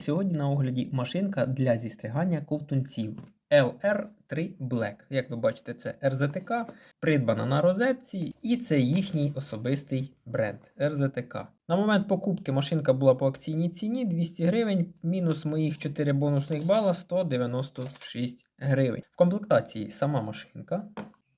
Сьогодні на огляді машинка для зістригання ковтунців LR3 Black. Як ви бачите, це RZTK, придбана на розетці, і це їхній особистий бренд RZTK. На момент покупки машинка була по акційній ціні 200 гривень, мінус моїх 4 бонусних бала 196 гривень. В комплектації сама машинка,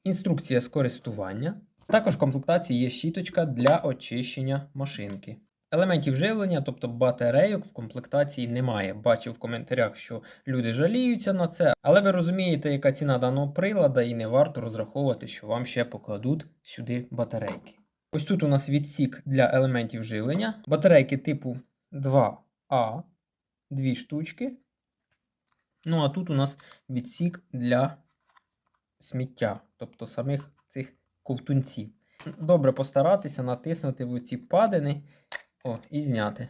інструкція з користування. Також в комплектації є щіточка для очищення машинки. Елементів живлення, тобто батарейок в комплектації немає. Бачив в коментарях, що люди жаліються на це, але ви розумієте, яка ціна даного прилада, і не варто розраховувати, що вам ще покладуть сюди батарейки. Ось тут у нас відсік для елементів живлення. Батарейки типу 2А, дві штучки. Ну а тут у нас відсік для сміття, тобто самих цих ковтунців. Добре постаратися натиснути в ці падини. О, і зняти.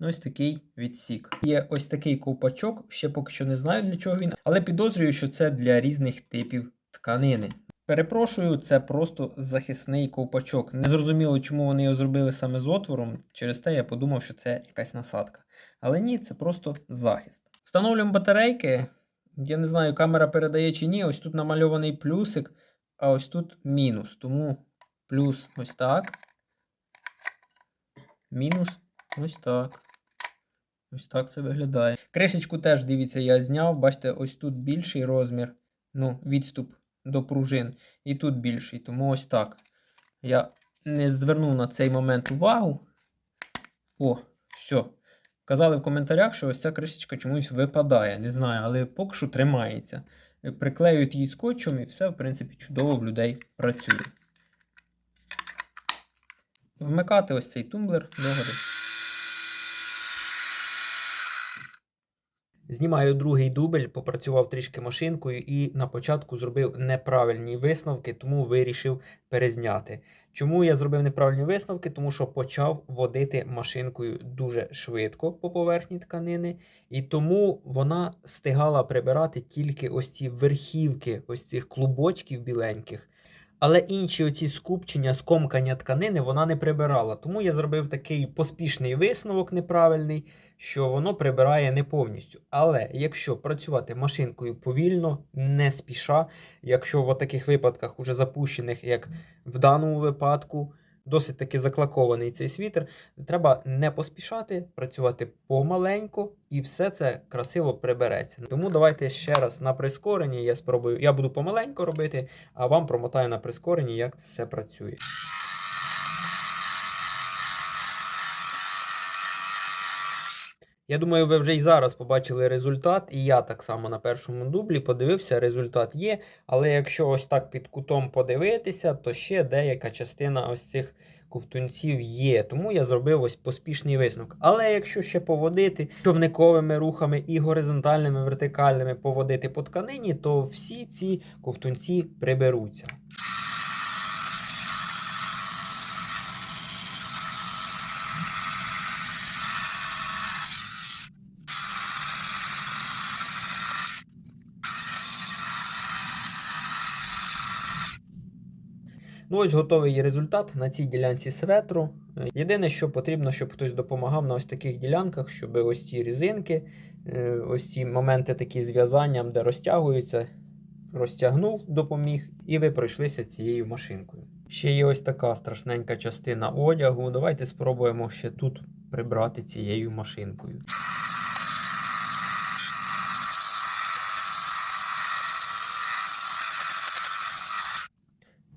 Ну, Ось такий відсік. Є ось такий ковпачок, ще поки що не знаю для чого він, але підозрюю, що це для різних типів тканини. Перепрошую, це просто захисний ковпачок. Не зрозуміло, чому вони його зробили саме з отвором. Через те я подумав, що це якась насадка. Але ні, це просто захист. Встановлюємо батарейки. Я не знаю, камера передає чи ні. Ось тут намальований плюсик, а ось тут мінус. Тому плюс ось так. Мінус ось так. Ось так це виглядає. Кришечку теж, дивіться, я зняв. Бачите, ось тут більший розмір. Ну, відступ до пружин. І тут більший. Тому ось так. Я не звернув на цей момент увагу. О, все. Казали в коментарях, що ось ця кришечка чомусь випадає. Не знаю, але поки що тримається. Приклеюють її скотчем і все, в принципі, чудово в людей працює. Вмикати ось цей тумблер догори. Знімаю другий дубль, попрацював трішки машинкою і на початку зробив неправильні висновки, тому вирішив перезняти. Чому я зробив неправильні висновки? Тому що почав водити машинкою дуже швидко по поверхні тканини, і тому вона стигала прибирати тільки ось ці верхівки, ось цих клубочків біленьких. Але інші оці скупчення, скомкання тканини вона не прибирала. Тому я зробив такий поспішний висновок неправильний, що воно прибирає не повністю. Але якщо працювати машинкою повільно, не спіша, якщо в таких випадках, уже запущених, як в даному випадку, досить таки заклакований цей світер, треба не поспішати, працювати помаленьку, і все це красиво прибереться. Тому давайте ще раз на прискоренні. Я спробую, я буду помаленьку робити, а вам промотаю на прискоренні, як це все працює. Я думаю, ви вже й зараз побачили результат, і я так само на першому дублі подивився, результат є. Але якщо ось так під кутом подивитися, то ще деяка частина ось цих ковтунців є. Тому я зробив ось поспішний висновок. Але якщо ще поводити човниковими рухами і горизонтальними, вертикальними поводити по тканині, то всі ці ковтунці приберуться. Ну, ось готовий результат на цій ділянці светру. Єдине, що потрібно, щоб хтось допомагав на ось таких ділянках, щоб ось ці різинки, е, ось ці моменти такі зв'язання, де розтягуються, розтягнув, допоміг, і ви пройшлися цією машинкою. Ще є ось така страшненька частина одягу. Давайте спробуємо ще тут прибрати цією машинкою.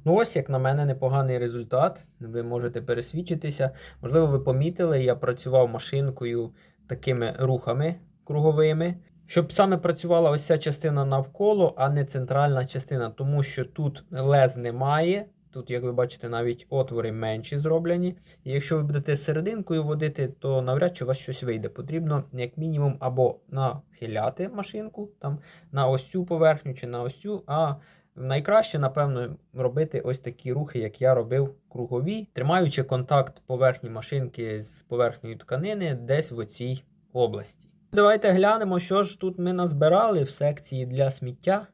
Ну, ось, як на мене, непоганий результат. Ви можете пересвідчитися. Можливо, ви помітили, я працював машинкою такими рухами круговими. Щоб саме працювала ось ця частина навколо, а не центральна частина, тому що тут лез немає. Тут, як ви бачите, навіть отвори менші зроблені. І якщо ви будете серединкою водити, то навряд чи у вас щось вийде. Потрібно, як мінімум, або нахиляти машинку там, на ось цю поверхню чи на ось цю, а Найкраще, напевно, робити ось такі рухи, як я робив кругові, тримаючи контакт поверхні машинки з поверхнею тканини десь в оцій області. Давайте глянемо, що ж тут ми назбирали в секції для сміття.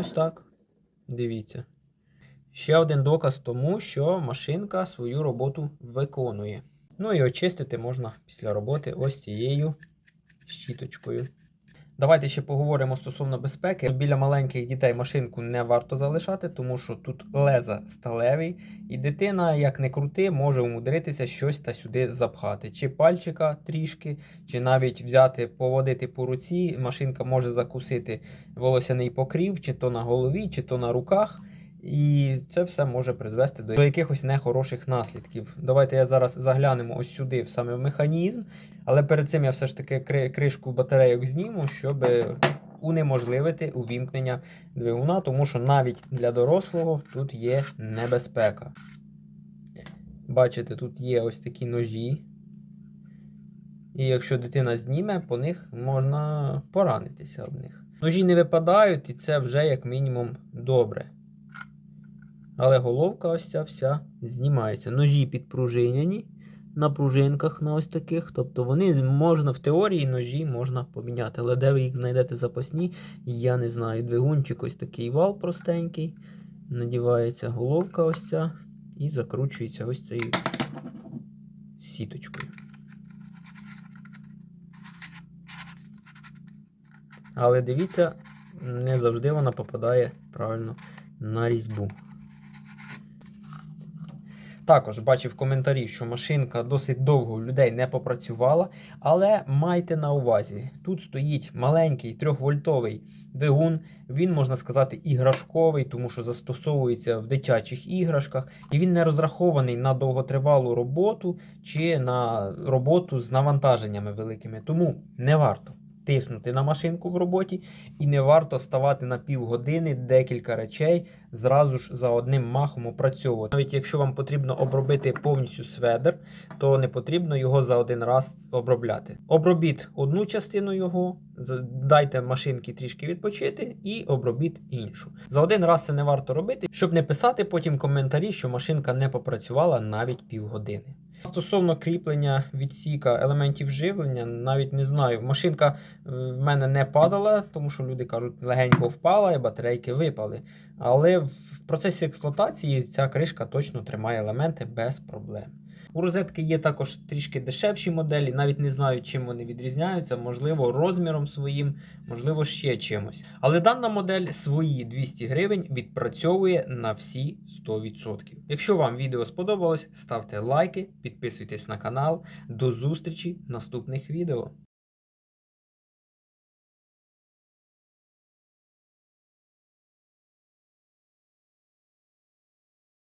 Ось так. Дивіться. Ще один доказ тому, що машинка свою роботу виконує. Ну і очистити можна після роботи ось цією щіточкою. Давайте ще поговоримо стосовно безпеки. Біля маленьких дітей машинку не варто залишати, тому що тут леза сталевий, і дитина, як не крути, може умудритися щось та сюди запхати. Чи пальчика трішки, чи навіть взяти, поводити по руці. Машинка може закусити волосяний покрів, чи то на голові, чи то на руках. І це все може призвести до якихось нехороших наслідків. Давайте я зараз заглянемо ось сюди, в саме в механізм. Але перед цим я все ж таки кришку батарейок зніму, щоб унеможливити увімкнення двигуна, тому що навіть для дорослого тут є небезпека. Бачите, тут є ось такі ножі. І якщо дитина зніме, по них можна поранитися об них. Ножі не випадають, і це вже як мінімум добре. Але головка ось ця вся знімається. Ножі підпружиняні на пружинках на ось таких. Тобто вони можна в теорії ножі можна поміняти. Але де ви їх знайдете запасні, я не знаю. Двигунчик ось такий вал простенький. Надівається головка ось ця і закручується ось цією сіточкою. Але дивіться, не завжди вона попадає правильно на різьбу. Також бачив коментарі, що машинка досить довго у людей не попрацювала, але майте на увазі, тут стоїть маленький 3-вольтовий двигун, він, можна сказати, іграшковий, тому що застосовується в дитячих іграшках, і він не розрахований на довготривалу роботу чи на роботу з навантаженнями великими. Тому не варто тиснути на машинку в роботі і не варто ставати на півгодини декілька речей зразу ж за одним махом опрацьовувати. Навіть якщо вам потрібно обробити повністю сведер, то не потрібно його за один раз обробляти. Обробіть одну частину його, дайте машинки трішки відпочити і обробіть іншу. За один раз це не варто робити, щоб не писати потім коментарі, що машинка не попрацювала навіть півгодини. Стосовно кріплення відсіка елементів живлення, навіть не знаю. Машинка е, в мене не падала, тому що люди кажуть, легенько впала і батарейки випали. Але в процесі експлуатації ця кришка точно тримає елементи без проблем. У розетки є також трішки дешевші моделі, навіть не знаю, чим вони відрізняються, можливо, розміром своїм, можливо, ще чимось. Але дана модель свої 200 гривень відпрацьовує на всі 100%. Якщо вам відео сподобалось, ставте лайки, підписуйтесь на канал. До зустрічі в наступних відео.